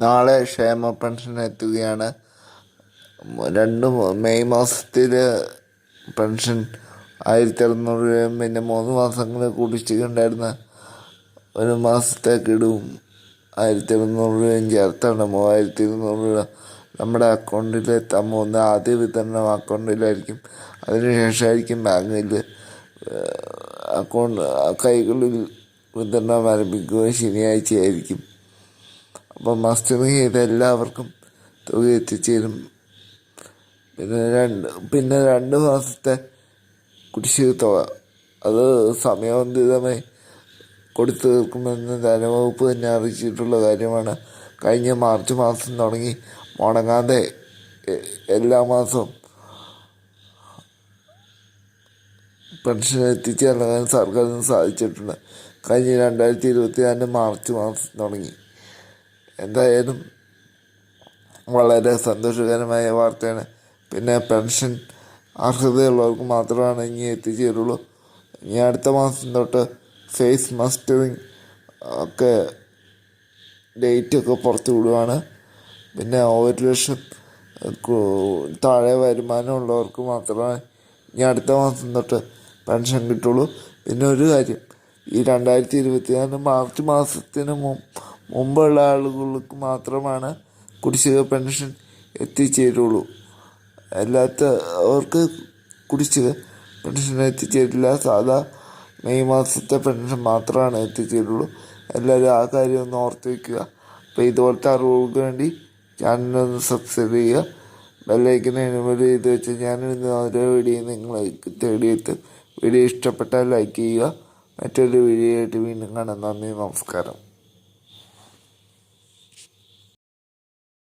നാളെ ക്ഷേമ പെൻഷൻ എത്തുകയാണ്. രണ്ട് മെയ് മാസത്തിൽ പെൻഷൻ ആയിരത്തി അറുന്നൂറ് രൂപയും പിന്നെ മൂന്ന് മാസങ്ങൾ കുടിശ്ശികയുണ്ടായിരുന്ന ഒരു മാസത്തേക്ക് ഇടും. ആയിരത്തി അറുന്നൂറ് രൂപയും ചേർത്താണ്. മൂവായിരത്തി ഇരുന്നൂറ് രൂപ നമ്മുടെ അക്കൗണ്ടിൽ എത്താൻ പോകുന്ന ആദ്യ വിതരണം അക്കൗണ്ടിലായിരിക്കും. അതിനുശേഷമായിരിക്കും ബാങ്കിൽ അക്കൗണ്ട് കൈകളിൽ വിതരണം ആരംഭിക്കുക ശനിയാഴ്ചയായിരിക്കും. അപ്പം മസ്റ്ററിങ് ചെയ്ത എല്ലാവർക്കും തുക എത്തിച്ചേരും. പിന്നെ രണ്ട് പിന്നെ രണ്ട് മാസത്തെ കുടിശ്ശിക തുക. അത് സമയബന്ധിതമായി കൊടുത്തു തീർക്കുമെന്ന് ധനവകുപ്പ് തന്നെ അറിയിച്ചിട്ടുള്ള കാര്യമാണ്. കഴിഞ്ഞ മാർച്ച് മാസം തുടങ്ങി. മുടങ്ങാതെ എല്ലാ മാസവും പെൻഷൻ എത്തിച്ചു നൽകാൻ സർക്കാരിന് സാധിച്ചിട്ടുണ്ട്. കഴിഞ്ഞ രണ്ടായിരത്തി ഇരുപത്തി നാല് മാർച്ച് മാസം തുടങ്ങി. എന്തായാലും വളരെ സന്തോഷകരമായ വാർത്തയാണ്. പിന്നെ പെൻഷൻ അർഹതയുള്ളവർക്ക് മാത്രമാണ് ഇനി എത്തിച്ചേരുള്ളൂ. ഇനി അടുത്ത മാസം തൊട്ട് ഫേസ് മസ്റ്ററിങ് ഒക്കെ ഡേറ്റൊക്കെ പുറത്തു വിടുവാണ്. പിന്നെ ഒരു ലക്ഷം താഴെ വരുമാനമുള്ളവർക്ക് മാത്രമാണ് ഇനി അടുത്ത മാസം തൊട്ട് പെൻഷൻ കിട്ടുള്ളൂ. പിന്നെ ഒരു കാര്യം ഈ രണ്ടായിരത്തി ഇരുപത്തിനാല് മാർച്ച് മാസത്തിന് മുമ്പ് മുമ്പുള്ള ആളുകൾക്ക് മാത്രമാണ് കുടിശ്ശിക പെൻഷൻ എത്തിച്ചേരുള്ളൂ. അല്ലാത്തവർക്ക് കുടിശ്ശിക പെൻഷൻ എത്തിച്ചേരില്ല. സാധാ മെയ് മാസത്തെ പെൻഷൻ മാത്രമാണ് എത്തിച്ചേരുള്ളൂ. എല്ലാവരും ആ കാര്യം ഒന്ന് ഓർത്ത് വയ്ക്കുക അപ്പോൾ ഇതുപോലത്തെ അറിവുകൾക്ക് വേണ്ടി ചാനലൊന്ന് സബ്സ്ക്രൈബ് ചെയ്യുക. ബെല്ലൈക്കനെ എനുമൽ ചെയ്ത് വെച്ച് ഞാൻ ഓരോ വീഡിയോ നിങ്ങൾക്ക് തേടിയെത്തും വീഡിയോ ഇഷ്ടപ്പെട്ടാൽ ലൈക്ക് ചെയ്യുക. മറ്റൊരു വീഡിയോ ആയിട്ട് വീണ്ടും കാണാം. നന്ദി നമസ്കാരം.